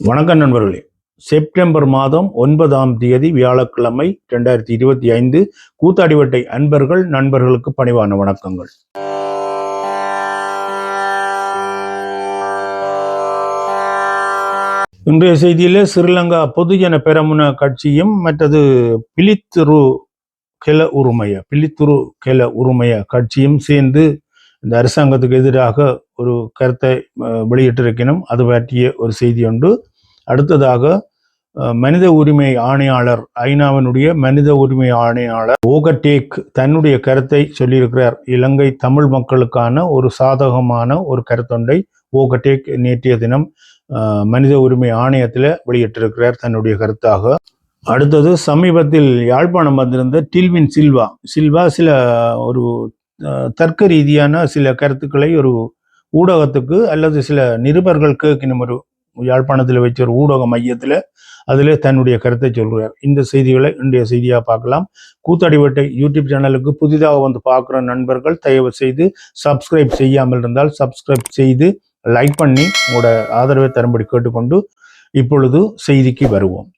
வணக்கம் நண்பர்களே. செப்டம்பர் மாதம் ஒன்பதாம் தேதி வியாழக்கிழமை இரண்டாயிரத்தி இருபத்தி ஐந்து கூத்தாடிவட்டை அன்பர்கள் நண்பர்களுக்கு பணிவான வணக்கங்கள். இன்றைய செய்தியில் ஸ்ரீலங்கா பொதுஜன பெரமுன கட்சியும் மற்றது பிலித்துரு கெல உரிமைய பிலித்துரு கெல உரிமைய கட்சியும் சேர்ந்து இந்த அரசாங்கத்துக்கு எதிராக ஒரு கருத்தை வெளியிட்டிருக்கணும் அது பற்றிய ஒரு செய்தி உண்டு. அடுத்ததாக மனித உரிமை ஆணையாளர் ஐநாவினுடைய மனித உரிமை ஆணையாளர் ஓகட்டேக் தன்னுடைய கருத்தை சொல்லியிருக்கிறார். இலங்கை தமிழ் மக்களுக்கான ஒரு சாதகமான ஒரு கருத்தொன்றை ஓகட்டேக் நேற்றைய தினம் மனித உரிமை ஆணையத்தில் வெளியிட்டிருக்கிறார் தன்னுடைய கருத்தாக. அடுத்தது சமீபத்தில் யாழ்ப்பாணம் வந்திருந்த டில்வின் சில்வா. சில்வா சில ஒரு தர்க்க ரீதியான சில கருத்துக்களை ஒரு ஊடகத்துக்கு அல்லது சில நிருபர்கள் கேட்கணும் ஒரு யாழ்ப்பாணத்தில் வச்ச ஒரு ஊடக மையத்தில் அதில் தன்னுடைய கருத்தை சொல்கிறார் இந்த செய்திகளை இன்றைய செய்தியாக பார்க்கலாம். கூத்தாடிவட்டை யூடியூப் சேனலுக்கு புதிதாக வந்து பார்க்குற நண்பர்கள் தயவு செய்து சப்ஸ்கிரைப் செய்யாமல் இருந்தால் சப்ஸ்கிரைப் செய்து லைக் பண்ணி உங்களோட ஆதரவை தரும்படி கேட்டுக்கொண்டு இப்பொழுது செய்திக்கு வருவோம்.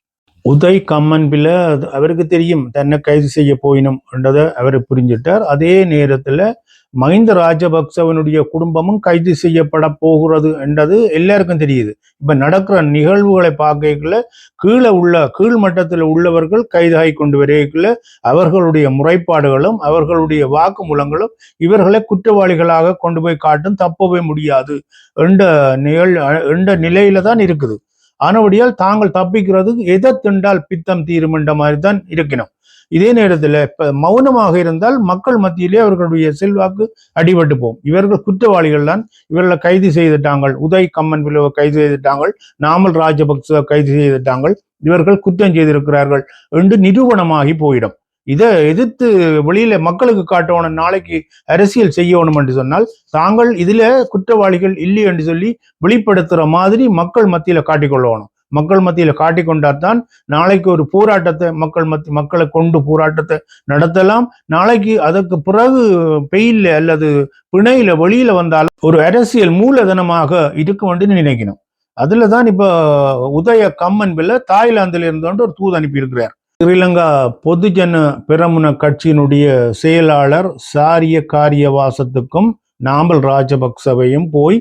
உதய் கம்மன் பிள்ளை அவருக்கு தெரியும் தன்னை கைது செய்ய போயினும் என்றதை அவர் புரிஞ்சிட்டார். அதே நேரத்தில் மஹிந்த ராஜபக்சவனுடைய குடும்பமும் கைது செய்யப்பட போகிறது என்றது எல்லாருக்கும் தெரியுது. இப்ப நடக்கிற நிகழ்வுகளை பார்க்கல கீழே உள்ள கீழ் மட்டத்தில் உள்ளவர்கள் கைதாகி கொண்டு வரையில அவர்களுடைய முறைப்பாடுகளும் அவர்களுடைய வாக்குமூலங்களும் இவர்களை குற்றவாளிகளாக கொண்டு போய் காட்டும் தப்பவே முடியாது என்ற நிகழ் என்ற நிலையில தான் இருக்குது. ஆனபடியால் தாங்கள் தப்பிக்கிறது எதை திண்டால் பித்தம் தீரும் என்ற மாதிரி தான் இருக்கணும். இதே நேரத்தில் இப்ப மௌனமாக இருந்தால் மக்கள் மத்தியிலே அவர்களுடைய செல்வாக்கு அடிபட்டு போகும் இவர்கள் குற்றவாளிகள் தான் இவர்களை கைது செய்துட்டாங்கள். உதய் கம்மன் பிளவை கைது செய்துட்டாங்கள். நாமல் ராஜபக்ச கைது செய்துட்டாங்கள். இவர்கள் குற்றம் செய்திருக்கிறார்கள் என்று நிரூபணமாகி போயிடும். இதை எதிர்த்து வெளியில மக்களுக்கு காட்டணும் நாளைக்கு அரசியல் செய்யணும் என்று சொன்னால் தாங்கள் இதுல குற்றவாளிகள் இல்லை என்று சொல்லி வெளிப்படுத்துற மாதிரி மக்கள் மத்தியில காட்டிக்கொள்ளணும் மக்கள் மத்தியில காட்டிக்கொண்டால்தான் நாளைக்கு ஒரு போராட்டத்தை மக்கள் மத்தி மக்களை கொண்டு போராட்டத்தை நடத்தலாம். நாளைக்கு அதற்கு பிறகு பெயில அல்லது பிணையில வெளியில வந்தால் ஒரு அரசியல் மூலதனமாக இருக்கும் என்று நினைக்கணும் அதுல தான் இப்ப உதய கம்மன் பிள்ளை தாய்லாந்துல இருந்தோண்டு ஒரு தூது அனுப்பி இருக்கிறார் ஸ்ரீலங்கா பொதுஜன பிரமுன கட்சியினுடைய செயலாளர் சாரிய காரியவாசத்துக்கும் நாமல் ராஜபக்சவையும் போய்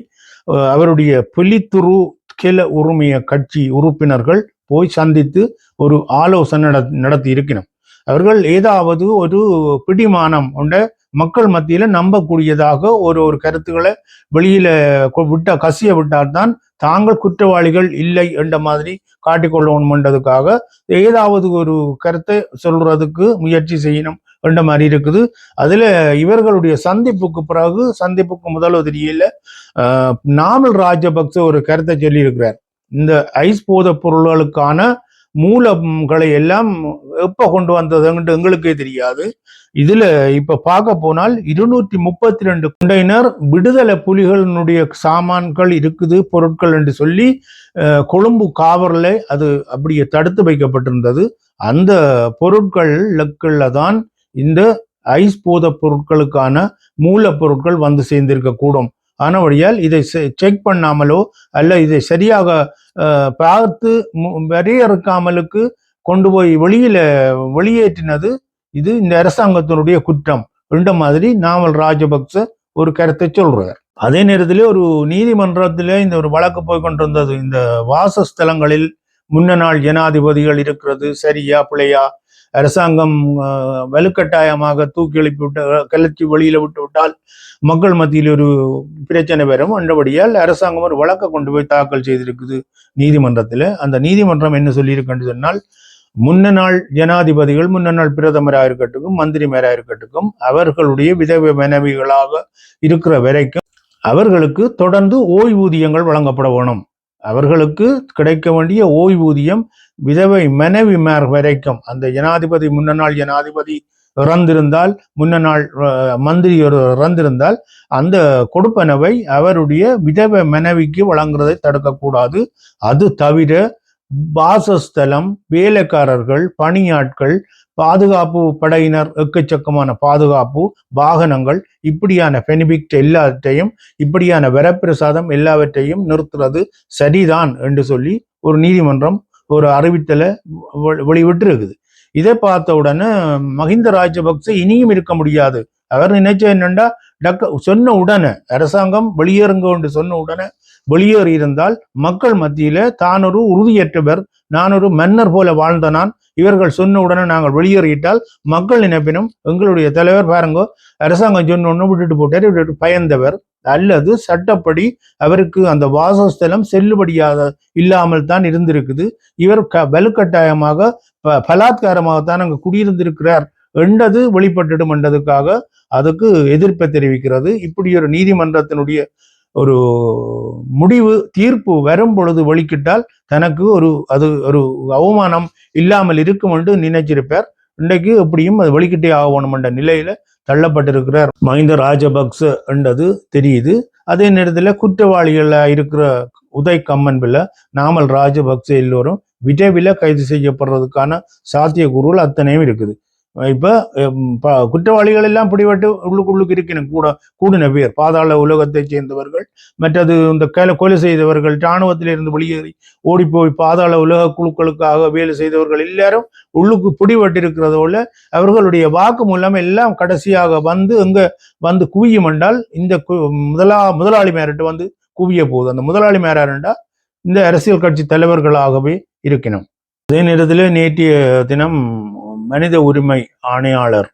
அவருடைய புலித்துரு கில உரிமைய கட்சி உறுப்பினர்கள் போய் சந்தித்து ஒரு ஆலோசனை நட- நடத்தி இருக்கிறோம் அவர்கள் ஏதாவது ஒரு பிடிமானம் கொண்ட மக்கள் மத்தியில நம்பக்கூடியதாக ஒரு ஒரு கருத்துக்களை வெளியில கொ- விட்ட கசிய விட்டால்தான் தாங்கள் குற்றவாளிகள் இல்லை என்ற மாதிரி காட்டிக்கொள்ளணும்ன்றதுக்காக ஏதாவது ஒரு கருத்தை சொல்றதுக்கு முயற்சி செய்யணும் என்ற மாதிரி இருக்குது. அதுல இவர்களுடைய சந்திப்புக்கு பிறகு சந்திப்புக்கு முதல் ஆஹ், நாமல் ராஜபக்ச ஒரு கருத்தை சொல்லியிருக்கிறார். இந்த ஐஸ் போதைப் பொருள்களுக்கான மூலங்களை எல்லாம் எப்போ கொண்டு வந்ததுன்ட்டு எங்களுக்கே தெரியாது. இதுல இப்ப பார்க்க போனால் இருநூற்றி முப்பத்தி ரெண்டு கண்டெய்னர் விடுதலை புலிகளினுடைய சாமான்கள் இருக்குது பொருட்கள் என்று சொல்லி கொழும்பு காவலில் அது அப்படியே தடுத்து வைக்கப்பட்டிருந்தது. அந்த பொருட்களுக்குள்ள தான் இந்த ஐஸ் போத பொருட்களுக்கான மூலப்பொருட்கள் வந்து சேர்ந்திருக்க கூடும். ஆனபடியால் இதை செக் பண்ணாமலோ அல்ல இதை சரியாக பார்த்து வரையறுக்காமலுக்கு கொண்டு போய் வெளியில வெளியேற்றினது இது இந்த அரசாங்கத்தினுடைய குற்றம். என்ற மாதிரி நாமல் ராஜபக்ச ஒரு கருத்தை சொல்றார். அதே நேரத்திலே ஒரு நீதிமன்றத்திலே இந்த ஒரு வழக்கு போய் கொண்டிருந்தது. இந்த வாசஸ்தலங்களில் முன்ன நாள் ஜனாதிபதிகள் இருக்கிறது. சரியா பிழையா? அரசாங்கம் அஹ், வலுக்கட்டாயமாக தூக்கி எழுப்பி விட்டு கிளர்ச்சி வெளியில விட்டு விட்டால் மக்கள் மத்தியில் ஒரு பிரச்சனை வரும். என்றபடியால் அரசாங்கம் ஒரு வழக்கை கொண்டு போய் தாக்கல் செய்திருக்குது நீதிமன்றத்தில். அந்த நீதிமன்றம் என்ன சொல்லியிருக்குன்னு சொன்னால் முன்ன நாள் ஜனாதிபதிகள் முன்ன நாள் பிரதமராக இருக்கட்டும் மந்திரிமாராக இருக்கட்டும் அவர்களுடைய விதவை மனைவிகளாக இருக்கிற வரைக்கும் அவர்களுக்கு தொடர்ந்து ஓய்வூதியங்கள் வழங்கப்பட வேணும். அவர்களுக்கு கிடைக்க வேண்டிய ஓய்வூதியம் விதவை மனைவிமார் வரைக்கும். அந்த ஜனாதிபதி முன்ன நாள் ஜனாதிபதி இறந்திருந்தால் முன்ன நாள் மந்திரி ஒரு இறந்திருந்தால் அந்த கொடுப்பனவை அவருடைய விதவை மனைவிக்கு வழங்குறதை தடுக்கக்கூடாது. அது தவிர வாசஸ்தலம் வேலைக்காரர்கள் பணியாட்கள் பாதுகாப்பு படையினர் எக்கச்சக்கமான பாதுகாப்பு வாகனங்கள் இப்படியான பெனிபிக்ட் எல்லாத்தையும் இப்படியான வரப்பிரசாதம் எல்லாவற்றையும் நிறுத்துறது சரிதான் என்று சொல்லி ஒரு நீதிமன்றம் ஒரு அறிவித்தலை வெளிவிட்டு இருக்குது இதை பார்த்த உடனே மஹிந்த ராஜபக்ச இனியும் இருக்க முடியாது. அவர் நினைச்ச என்னண்டா? டக்க சொன்ன உடனே அரசாங்கம் வெளியேறுங்க என்று சொன்ன உடனே வெளியேறி இருந்தால் மக்கள் மத்தியில தான் உறுதியற்றவர் நான் ஒரு மன்னர் போல வாழ்ந்த நான். இவர்கள் சொன்ன உடனே நாங்கள் வெளியேறிட்டால் மக்கள் நினைப்பினும் எங்களுடைய தலைவர் பாருங்க அரசாங்கம் சொன்ன ஒன்று விட்டுட்டு போட்டார் விட்டுட்டு பயந்தவர். அல்லது சட்டப்படி அவருக்கு அந்த வாசஸ்தலம் செல்லுபடியாக இல்லாமல் தான் இருந்திருக்குது. இவர் க வலுக்கட்டாயமாக ப- பலாத்காரமாகத்தான் அங்கே குடியிருந்திருக்கிறார். என்றது வெளிப்பட்டுடும் என்றதுக்காக அதுக்கு எதிர்ப்பை தெரிவிக்கிறது. இப்படி ஒரு நீதிமன்றத்தினுடைய ஒரு முடிவு தீர்ப்பு வரும் பொழுது வெளிக்கிட்டால் தனக்கு ஒரு அது ஒரு அவமானம் இல்லாமல் இருக்கும் என்று நினைச்சிருப்பார். இன்றைக்கு எப்படியும் அது வெளிக்கிட்டே ஆகணும் என்ற நிலையில தள்ளப்பட்டிருக்கிறார். மஹிந்த ராஜபக்ச என்றது தெரியுது. அதே நேரத்தில் குற்றவாளிகளாக இருக்கிற உதய் கம்மன் பிள்ளை நாமல் ராஜபக்ச எல்லோரும் விரைவில் கைது செய்யப்படுறதுக்கான சாத்தியக்கூறுகள் அத்தனையும் இருக்குது. இப்போ குற்றவாளிகள் எல்லாம் பிடிபட்டு உள்ளுக்குள்ளுக்கு இருக்கணும் கூட கூடின பேர் பாதாள உலகத்தைச் சேர்ந்தவர்கள் மற்றது இந்த கொலை கொலை செய்தவர்கள் இராணுவத்திலிருந்து வெளியேறி ஓடிப்போய் பாதாள உலக குழுக்களுக்காக வேலை செய்தவர்கள் எல்லாரும் உள்ளுக்கு பிடிபட்டிருக்கிறதோட அவர்களுடைய வாக்கு மூலம் எல்லாம் கடைசியாக வந்து எங்க வந்து குவியும் என்றால் இந்த கு- முதலா முதலாளி மேரிட்டு வந்து குவிய போகுது. அந்த முதலாளி மேராருண்டா இந்த அரசியல் கட்சி தலைவர்களாகவே இருக்கணும். அதே நேரத்தில் நேற்றைய தினம் மனித உரிமை ஆணையாளர்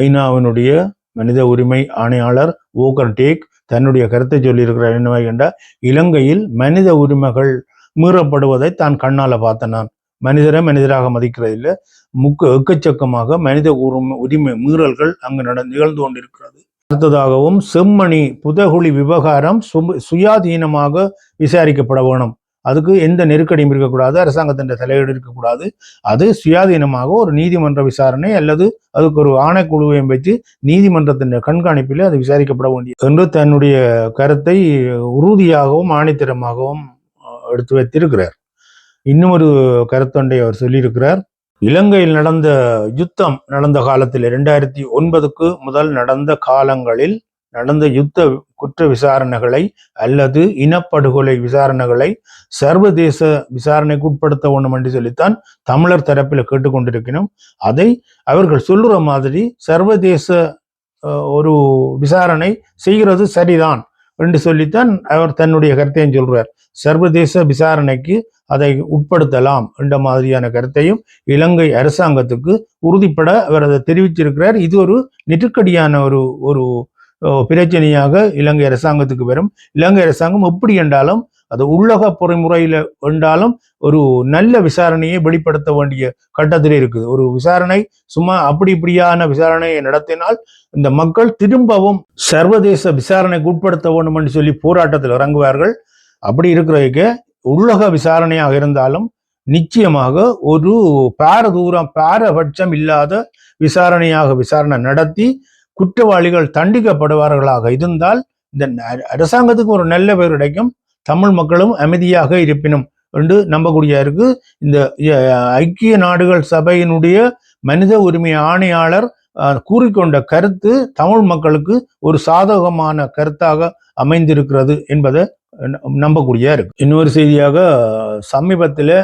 ஐநாவினுடைய மனித உரிமை ஆணையாளர் ஓகர் டேக் தன்னுடைய கருத்தை சொல்லியிருக்கிறார் என்னவை என்றால் இலங்கையில் மனித உரிமைகள் மீறப்படுவதை தான் கண்ணால பார்த்தனான் நான். மனிதரை மனிதராக மதிக்கிறதில்லை முக்க எக்கச்சக்கமாக மனித உரிமை உரிமை மீறல்கள் அங்கு நட நிகழ்ந்து கொண்டிருக்கிறது. அடுத்ததாகவும் செம்மணி புதகுழி விவகாரம் சு- சுயாதீனமாக விசாரிக்கப்பட வேணும். அதுக்கு எந்த நெருக்கடியும் இருக்கக்கூடாது அரசாங்கத்தின் தலையீடு இருக்கக்கூடாது. அது சுயாதீனமாக ஒரு நீதிமன்ற விசாரணை அல்லது அதுக்கு ஒரு ஆணைக்குழுவையும் வைத்து நீதிமன்றத்தின் கண்காணிப்பில் அது விசாரிக்கப்பட வேண்டியது. என்று தன்னுடைய கருத்தை உறுதியாகவும் ஆணித்தரமாகவும் எடுத்து வைத்திருக்கிறார். இன்னும் ஒரு கருத்தொன்றை அவர் சொல்லியிருக்கிறார். இலங்கையில் நடந்த யுத்தம் நடந்த காலத்தில் இரண்டாயிரத்தி ஒன்பதுக்கு முதல் நடந்த காலங்களில் நடந்த யுத்த குற்ற விசாரணைகளை அல்லது இனப்படுகொலை விசாரணைகளை சர்வதேச விசாரணைக்கு உட்படுத்த வேண்டும் என்று சொல்லித்தான் தமிழர் தரப்பில் கேட்டுக்கொண்டிருக்கணும் அதை அவர்கள் சொல்லுற மாதிரி சர்வதேச ஒரு விசாரணை செய்கிறது சரிதான் என்று சொல்லித்தான் அவர் தன்னுடைய கருத்தையும் சொல்றார். சர்வதேச விசாரணைக்கு அதை உட்படுத்தலாம் என்ற மாதிரியான கருத்தையும் இலங்கை அரசாங்கத்துக்கு உறுதிப்பட அவர் அதை தெரிவிச்சிருக்கிறார். இது ஒரு நெருக்கடியான ஒரு ஒரு பிரச்சனையாக இலங்கை அரசாங்கத்துக்கு வரும். இலங்கை அரசாங்கம் எப்படி என்றாலும் அது உள்ளக பொறிமுறையில என்றாலும் ஒரு நல்ல விசாரணையை வெளிப்படுத்த வேண்டிய கட்டத்தில் இருக்குது. ஒரு விசாரணை சும்மா அப்படி இப்படியான விசாரணையை நடத்தினால் இந்த மக்கள் திரும்பவும் சர்வதேச விசாரணைக்கு உட்படுத்த வேண்டும் என்று சொல்லி போராட்டத்தில் இறங்குவார்கள். அப்படி இருக்கிறதுக்கு உள்ளக விசாரணையாக இருந்தாலும் நிச்சயமாக ஒரு பாரதூரம் பாரபட்சம் இல்லாத விசாரணையாக விசாரணை நடத்தி குற்றவாளிகள் தண்டிக்கப்படுவார்களாக இருந்தால் இந்த அரசாங்கத்துக்கு ஒரு நல்ல பேர் கிடைக்கும். தமிழ் மக்களும் அமைதியாக இருப்பினும் என்று நம்பக்கூடிய இருக்கு. இந்த ஐக்கிய நாடுகள் சபையினுடைய மனித உரிமை ஆணையாளர் கூறிக்கொண்ட கருத்து தமிழ் மக்களுக்கு ஒரு சாதகமான கருத்தாக அமைந்திருக்கிறது என்பதை ந- நம்பக்கூடிய இருக்கு. இன்னொரு செய்தியாக சமீபத்தில்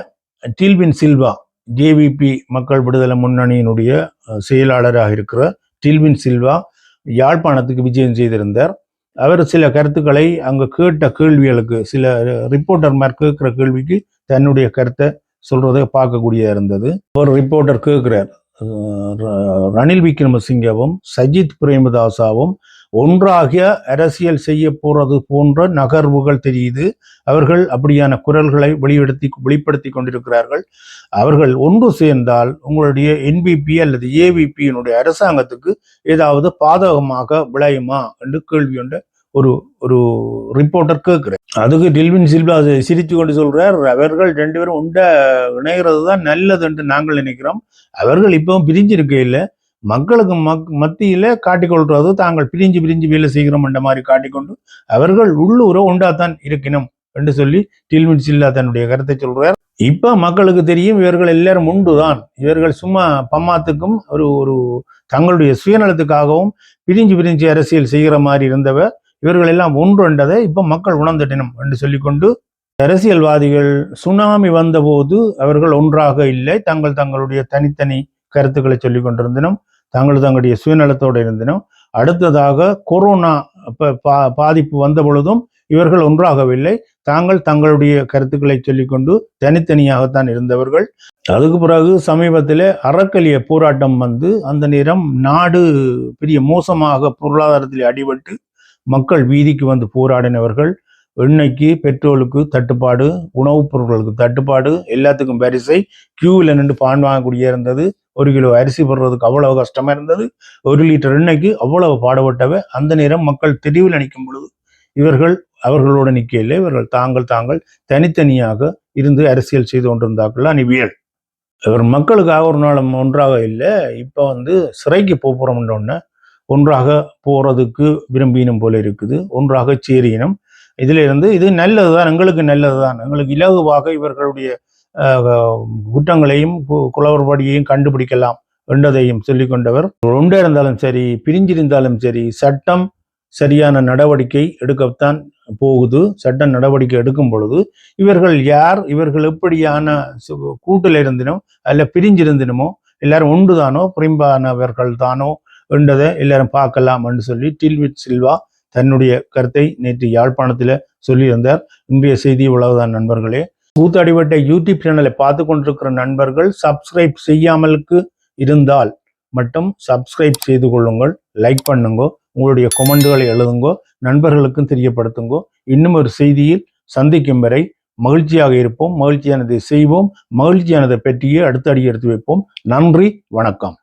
டில்வின் சில்வா ஜேவிபி மக்கள் விடுதலை முன்னணியினுடைய செயலாளராக இருக்கிற டில்வின் சில்வா யாழ்ப்பாணத்துக்கு விஜயம் செய்திருந்தார். அவர் சில கருத்துக்களை அங்க கேட்ட கேள்விகளுக்கு சில ரிப்போர்ட்டர் மேற் கேட்குற கேள்விக்கு தன்னுடைய கருத்தை சொல்றதை பார்க்கக்கூடியதாக இருந்தது. ஒரு ரிப்போர்ட்டர் கேட்கிறார். ர- ரணில் விக்ரமசிங்கவும் சஜித் பிரேமதாசாவும் ஒன்றாக அரசியல் செய்ய போறது போன்ற நகர்வுகள் தெரியுது. அவர்கள் அப்படியான குரல்களை வெளிப்படுத்தி வெளிப்படுத்தி கொண்டிருக்கிறார்கள். அவர்கள் ஒன்று சேர்ந்தால் உங்களுடைய என்பிபி அல்லது ஏவிபியினுடைய அரசாங்கத்துக்கு ஏதாவது பாதகமாக விளையுமா என்று கேள்வி கொண்ட ஒரு ஒரு ரிப்போர்ட்டர் கேட்கிறேன். அதுக்கு டில்வின் சில்வா சிரித்து கொண்டு சொல்றார் அவர்கள் ரெண்டு பேரும் உண்ட இணைகிறது தான் நல்லது என்று நாங்கள் நினைக்கிறோம். அவர்கள் இப்பவும் பிரிஞ்சிருக்க இல்லை மக்களுக்கு மக் மத்தியில காட்டிக்கொள்றது தாங்கள் பிரிஞ்சு பிரிஞ்சு வேலை செய்கிறோம் என்ற மாதிரி காட்டிக்கொண்டு அவர்கள் உள்ளூர உண்டாத்தான் இருக்கணும் என்று சொல்லி டில்வின் சில்லா தன்னுடைய கருத்தை சொல்றார். இப்ப மக்களுக்கு தெரியும் இவர்கள் எல்லாரும் உண்டுதான். இவர்கள் சும்மா பம்மாத்துக்கும் ஒரு ஒரு தங்களுடைய சுயநலத்துக்காகவும் பிரிஞ்சு பிரிஞ்சு அரசியல் செய்கிற மாதிரி இருந்தவர். இவர்கள் எல்லாம் ஒன்று என்றதை இப்ப மக்கள் உணர்ந்துட்டனும் என்று சொல்லிக்கொண்டு அரசியல்வாதிகள் சுனாமி வந்தபோது அவர்கள் ஒன்றாக இல்லை. தங்கள் தங்களுடைய தனித்தனி கருத்துக்களை சொல்லிக் கொண்டிருந்தனும் தங்கள் தங்களுடைய சுயநலத்தோடு இருந்தனும் அடுத்ததாக கொரோனா பா- பாதிப்பு வந்த பொழுதும் இவர்கள் ஒன்றாகவில்லை. தாங்கள் தங்களுடைய கருத்துக்களை சொல்லிக்கொண்டு தனித்தனியாகத்தான் இருந்தவர்கள். அதுக்கு பிறகு சமீபத்தில் அறக்கலிய போராட்டம் வந்து அந்த நேரம் நாடு பெரிய மோசமாக பொருளாதாரத்தில் அடிபட்டு மக்கள் வீதிக்கு வந்து போராடினவர்கள். எண்ணெய்க்கு பெட்ரோலுக்கு தட்டுப்பாடு உணவுப் பொருட்களுக்கு தட்டுப்பாடு எல்லாத்துக்கும் பரிசை கியூவில் நின்று பான் வாங்கக்கூடிய இருந்தது. ஒரு கிலோ அரிசி போடுறதுக்கு அவ்வளவு கஷ்டமா இருந்தது. ஒரு லிட்டர் எண்ணெய்க்கு அவ்வளவு பாடுபட்டவை அந்த நேரம் மக்கள் தெருவில் நிற்கும் பொழுது இவர்கள் அவர்களோட நிற்கையில் இவர்கள் தாங்கள் தாங்கள் தனித்தனியாக இருந்து அரசியல் செய்து கொண்டிருந்தார்கள். அணிவியல் இவர் மக்களுக்காக ஒரு நாள் ஒன்றாக இல்லை இப்போ வந்து சிறைக்கு போக போகிறோம்னு ஒன்றாக போகிறதுக்கு விரும்பினும் போல இருக்குது. ஒன்றாக சேரினும் இதிலிருந்து இது நல்லதுதான் எங்களுக்கு நல்லதுதான். எங்களுக்கு இலகுவாக இவர்களுடைய குற்றங்களையும் கு- கண்டுபிடிக்கலாம் என்றதையும் சொல்லிக்கொண்டவர். ஒன்றே இருந்தாலும் சரி பிரிஞ்சிருந்தாலும் சரி சட்டம் சரியான நடவடிக்கை எடுக்கத்தான் போகுது. சட்ட நடவடிக்கை எடுக்கும் பொழுது இவர்கள் யார் இவர்கள் எப்படியான கூட்டில் இருந்தினோ அல்ல பிரிஞ்சிருந்தினமோ எல்லாரும் ஒன்றுதானோ பிரிம்பானவர்கள் தானோ என்றதை எல்லாரும் பார்க்கலாம் என்று சொல்லி டில்விட் சில்வா தன்னுடைய கருத்தை நேற்று யாழ்ப்பாணத்தில் சொல்லியிருந்தார். இன்றைய செய்தி உலகதான் நண்பர்களே. கூத்தாடிவட்ட யூடியூப் சேனலை பார்த்து கொண்டிருக்கிற நண்பர்கள் சப்ஸ்கிரைப் செய்யாமலுக்கு இருந்தால் மட்டும் சப்ஸ்கிரைப் செய்து கொள்ளுங்கள் லைக் பண்ணுங்க உங்களுடைய கொமெண்டுகளை எழுதுங்கோ நண்பர்களுக்கும் தெரியப்படுத்துங்கோ. இன்னும் ஒரு செய்தியில் சந்திக்கும் வரை மகிழ்ச்சியாக இருப்போம் மகிழ்ச்சியானதை செய்வோம் மகிழ்ச்சியானதை பற்றியே அடுத்த அடி எடுத்து வைப்போம். நன்றி வணக்கம்.